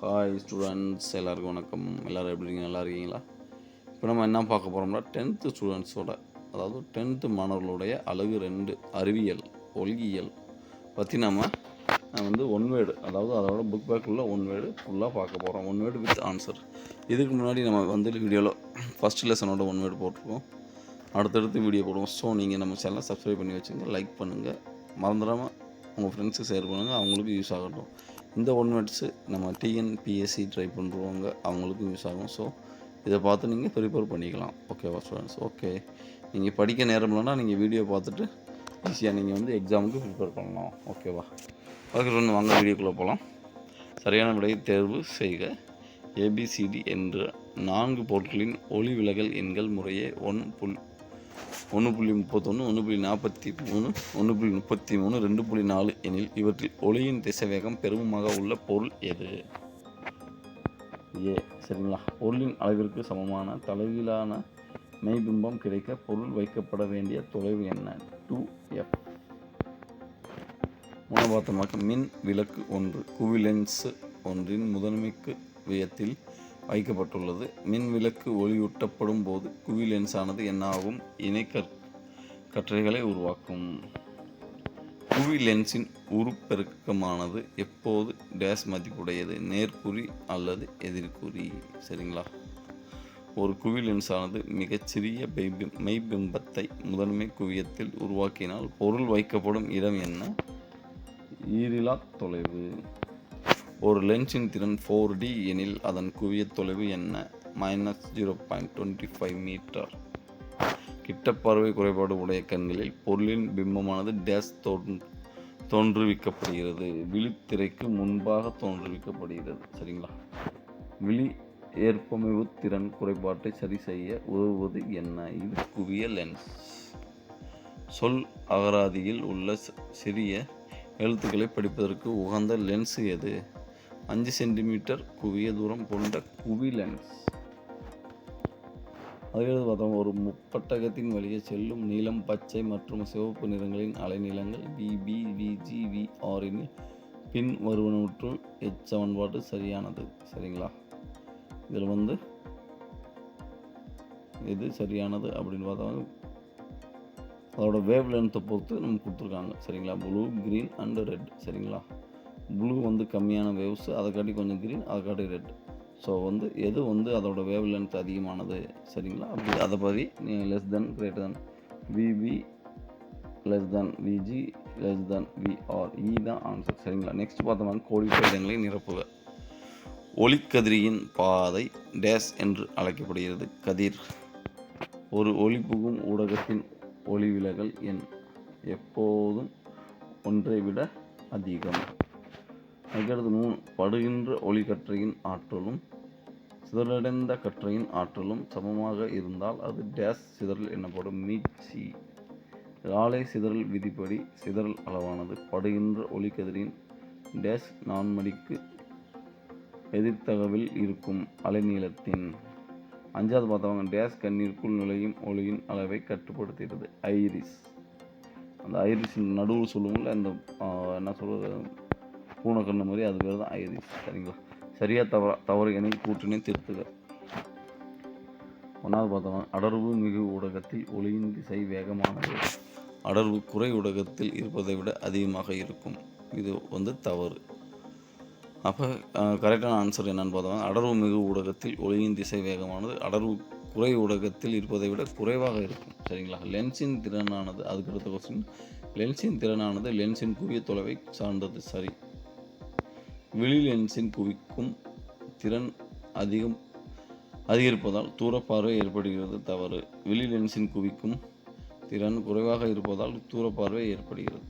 Hi students எல்லாருக்கும் வணக்கம். எல்லோரும் எப்படி இருக்கீங்க? நல்லா இருக்கீங்களா? இப்போ நம்ம என்ன பார்க்க போகிறோம்னா டென்த்து ஸ்டூடெண்ட்ஸோட அதாவது டென்த்து மாணவர்களுடைய அழகு ரெண்டு அறிவியல் ஒல்கியல் பற்றி நம்ம வந்து ஒன் வேர்டு அதாவது அதோட புக் பேக் ஒன் வேர்டு ஃபுல்லாக பார்க்க போகிறோம் ஒன் வேர்டு வித் ஆன்சர் இதுக்கு முன்னாடி நம்ம வந்து வீடியோவில் ஃபஸ்ட் லெசனோட ஒன் வேர்டு போட்டிருக்கோம். அடுத்தடுத்து வீடியோ போடுவோம். ஸோ நீங்கள் நம்ம சேனலை சப்ஸ்கிரைப் பண்ணி வச்சுங்க லைக் பண்ணுங்கள் மறந்துடாமல் உங்கள் ஃப்ரெண்ட்ஸுக்கு ஷேர் பண்ணுங்கள் அவங்களுக்கு யூஸ் ஆகட்டும். இந்த ஒன் வேர்ட்ஸு நம்ம டிஎன்பிஎஸ்சி ட்ரை பண்ணுறவங்க அவங்களுக்கும் யூஸ் ஆகும். ஸோ இதை பார்த்து நீங்கள் ப்ரிப்பேர் பண்ணிக்கலாம். ஓகேவா ஸ்டூடெண்ட்ஸ் ஓகே நீங்கள் படிக்க நேரம் இல்லைன்னா நீங்கள் வீடியோ பார்த்துட்டு ஈஸியாக நீங்கள் வந்து எக்ஸாமுக்கு ப்ரிப்பேர் பண்ணலாம். ஓகேவா ஓகே ஒன்று வாங்க வீடியோக்குள்ளே போகலாம் சரியான விடையை தேர்வு செய்க. ஏபிசிடி என்ற நான்கு பொருட்களின் ஒளி விலகல் எண்கள் முறையே ஒன் புல் ஒன்று புள்ளி முப்பத்தொன்று ஒன்று புள்ளி நாற்பத்தி மூணு ஒன்று புள்ளி முப்பத்தி மூணு ரெண்டு புள்ளி நாலு எனில் இவற்றில் ஒளியின் திசைவேகம் பெருமமாக உள்ள பொருள் எது? ஏ சரிங்களா. பொருளின் அளவிற்கு சமமான தலைவிலான மெய்பிம்பம் கிடைக்க பொருள் வைக்கப்பட வேண்டிய தொலைவு என்ன? டூ எஃப் மூலபாத்தமாக மின் விளக்கு ஒன்று குவிலென்ஸ் ஒன்றின் முதன்மைக்கு வியத்தில் வைக்கப்பட்டுள்ளது. மின் விளக்கு ஒளியூட்டப்படும் போது குவிலென்ஸானது என்னாகும்? இணை கற்றைகளை உருவாக்கும். குவி லென்ஸின் உருப்பெருக்கமானது எப்போது டேஸ் மதிப்புடையது? நேர்குறி அல்லது எதிர்குறி? சரிங்களா? ஒரு குவி லென்ஸானது மிகச்சிறிய மெய்பிம்பத்தை முதன்மை குவியத்தில் உருவாக்கினால் பொருள் வைக்கப்படும் இடம் என்ன? ஈரிலா தொலைவு. ஒரு லென்ஸின் திறன் ஃபோர் டி எனில் அதன் குவிய தொலைவு என்ன? Minus zero point twenty five metre கிட்ட பார்வை குறைபாடு உடைய கண்களில் பொருளின் பிம்பமானது டேஸ் தோன் தோன்றுவிக்கப்படுகிறது. விழித்திரைக்கு முன்பாக தோன்றுவிக்கப்படுகிறது. சரிங்களா? விழி ஏற்பமைவு திறன் குறைபாட்டை சரி செய்ய உதவுவது என்ன? இது குவிய லென்ஸ் சொல் அகராதியில் உள்ள சிறிய எழுத்துக்களை படிப்பதற்கு உகந்த லென்ஸ் எது? அஞ்சு சென்டிமீட்டர் குவிய தூரம் கொண்ட குவி லென்ஸ். அதுக்கடுத்து பார்த்தோம் ஒரு முப்பட்டகத்தின் வழியே செல்லும் நீலம் பச்சை மற்றும் சிவப்பு நிறங்களின் அலைநீளங்கள் விபி விஜி விஆரின் பின் வருவனவற்றுள் எச் சமன்பாடு சரியானது. சரிங்களா? இதில் வந்து எது சரியானது அப்படின்னு பார்த்தா அதோட வேவ் லென்த்தை பொறுத்து நம்ம கொடுத்துருக்காங்க. சரிங்களா? ப்ளூ க்ரீன் அண்டு ரெட் சரிங்களா? ப்ளூ வந்து கம்மியான வேவ்ஸ் அதை காட்டி கொஞ்சம் க்ரீன் அதை காட்டி ரெட் ஸோ வந்து எது வந்து அதோட வேவ் லென்த் அதிகமானது சரிங்களா? அப்படி அதை பற்றி less than greater than VB less than VG less than VR இ தான் ஆன்சர் சரிங்களா? நெக்ஸ்ட் பார்த்தோம்னா கோடி இடங்களை நிரப்புக. ஒளிக்கதிரியின் பாதை டேஸ் என்று அழைக்கப்படுகிறது. கதிர் ஒரு ஒளி ஊடகத்தின் ஒளி விலகல் எண் எப்போதும் ஒன்றை விட அதிகம். அதுக்கடுத்து மூணு படுகின்ற ஒளிக்கற்றையின் ஆற்றலும் சிதறடைந்த கற்றையின் ஆற்றலும் சமமாக இருந்தால் அது டேஸ் சிதறல் எனப்படும் மீட்சி. ராலை சிதறல் விதிப்படி சிதறல் அளவானது படுகின்ற ஒளிக்கதிரின் டேஸ் நான்மடிக்கு எதிர்த்தகவில் இருக்கும் அலைநீளத்தின். அஞ்சாவது பார்த்தவங்க டேஸ் கண்ணீருக்குள் நுழையும் ஒளியின் அளவை கட்டுப்படுத்துகிறது ஐரிஸ். அந்த ஐரிஸின் நடுவில் சொல்லுவோம்ல அந்த என்ன சொல்கிறது பூனைக்கண்ணு மாதிரி அது பேர் தான் ஐரிஸ் சரிங்களா? சரியாக தவறா தவறு என கூற்றினை திருத்துக. ஒன்றாவது பார்த்தோம்னா அடர்வு மிகு ஊடகத்தில் ஒளியின் திசை வேகமானது. அடர்வு குறை ஊடகத்தில் இருப்பதை விட அதிகமாக இருக்கும். இது வந்து தவறு. அப்போ கரெக்டான ஆன்சர் என்னன்னு பார்த்தோம்னா அடர்வு மிகு ஊடகத்தில் ஒளியின் திசை வேகமானது அடர்வு குறை ஊடகத்தில் இருப்பதை விட குறைவாக இருக்கும். சரிங்களா? லென்ஸின் திறனானது அதுக்கு அடுத்த கொஸ்டின் லென்ஸின் திறனானது லென்ஸின் குவிய தொலைவை சார்ந்தது. சரி. வெளி லென்ஸின் குவிக்கும் திறன் அதிகம் அதிகரிப்பதால் தூரப்பார்வை ஏற்படுகிறது. தவறு. வெளி லென்ஸின் குவிக்கும் திறன் குறைவாக இருப்பதால் தூரப்பார்வை ஏற்படுகிறது.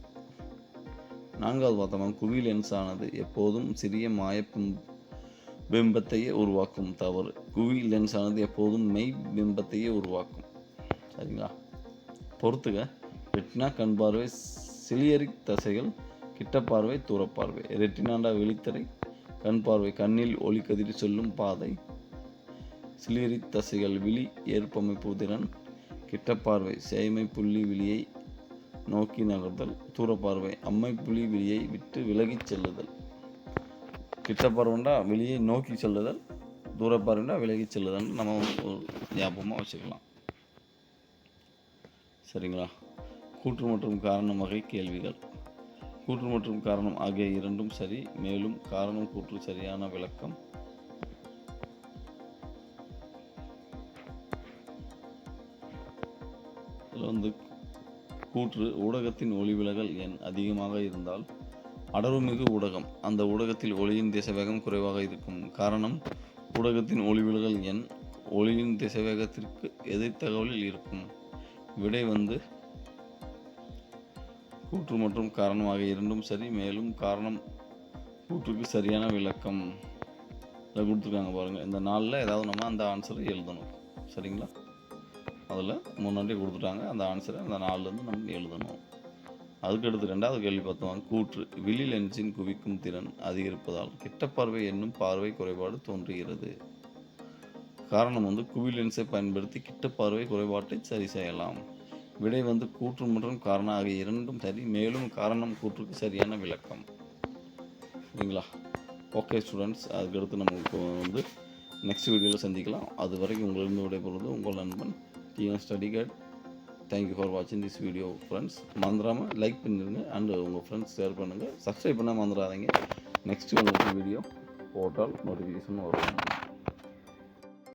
நான்காவது பார்த்தோம்னா குவி லென்ஸ் ஆனது எப்போதும் சிறிய மாய பிம்பத்தையே உருவாக்கும். தவறு. குவி லென்ஸானது எப்போதும் மெய் பிம்பத்தையே உருவாக்கும். சரிங்களா? பொறுத்துக. ரெட்னா கண் பார்வை சிலியரிக் தசைகள் கிட்ட பார்வை தூரப்பார்வை. ரெட்டினாண்டா விழித்திரை கண் பார்வை கண்ணில் ஒளிக்கதிர் செல்லும் பாதை. சிலிரி தசைகள் விழி ஏற்பமைப்பு திறன். கிட்ட பார்வை சேமை புள்ளி விழியை நோக்கி நகர்தல். தூரப்பார்வை அம்மை புள்ளி விழியை விட்டு விலகிச் செல்லுதல். கிட்ட பார்வைண்டா நோக்கி செல்லுதல். தூரப்பார்வைண்டா விலகிச் விலகி செல்லுதல் நம்ம ஒரு ஞாபகமாக வச்சுக்கலாம். சரிங்களா? கூற்று மற்றும் காரணம் வகை கேள்விகள். கூற்று மற்றும் காரணம் ஆகிய இரண்டும் சரி மேலும் காரணம் கூற்று சரியான விளக்கம். இதில் வந்து கூற்று ஊடகத்தின் ஒளிவிலகல் எண் அதிகமாக இருந்தால் அடர்வுமிகு ஊடகம். அந்த ஊடகத்தில் ஒளியின் திசைவேகம் குறைவாக இருக்கும் காரணம் ஊடகத்தின் ஒளிவிலகல் எண் ஒளியின் திசைவேகத்திற்கு எதிர் தகவலில் இருக்கும். விடை வந்து கூற்று மற்றும் காரணம் ஆகிய இரண்டும் சரி மேலும் காரணம் கூற்றுக்கு சரியான விளக்கம். இதை கொடுத்துருக்காங்க பாருங்கள் இந்த நாளில் ஏதாவது நம்ம அந்த ஆன்சரை எழுதணும். சரிங்களா? அதில் முன்னாடி கொடுத்துட்டாங்க. அந்த ஆன்சரை அந்த நாள்லேருந்து நம்ம எழுதணும். அதுக்கடுத்து ரெண்டாவது கேள்வி பார்த்தோம். கூற்று விழி லென்ஸின் குவிக்கும் திறன் அதிகரிப்பதால் கிட்ட பார்வை என்னும் பார்வை குறைபாடு தோன்றுகிறது. காரணம் வந்து குவி லென்ஸை பயன்படுத்தி கிட்ட பார்வை குறைபாட்டை சரி செய்யலாம். விடை வந்து கூற்று மற்றும் காரணம் ஆகிய இரண்டும் சரி மேலும் காரணம் கூற்றுக்கு சரியான விளக்கம். சரிங்களா? ஓகே ஸ்டூடெண்ட்ஸ் அதுக்கடுத்து நமக்கு வந்து நெக்ஸ்ட் வீடியோவில் சந்திக்கலாம். அது வரைக்கும் உங்களிருந்து விடைபெறுவது உங்கள் நண்பன் TN study guide thank you for வாட்சிங் திஸ் வீடியோ ஃப்ரெண்ட்ஸ் மறந்துடாமல் லைக் பண்ணிடுங்க அண்டு உங்கள் ஃப்ரெண்ட்ஸ் ஷேர் பண்ணுங்கள் சப்ஸ்கிரைப் பண்ணால் மறந்துடாதீங்க. நெக்ஸ்ட்டு உங்களுக்கு வீடியோ போட்டால் நோட்டிஃபிகேஷன் வரும்.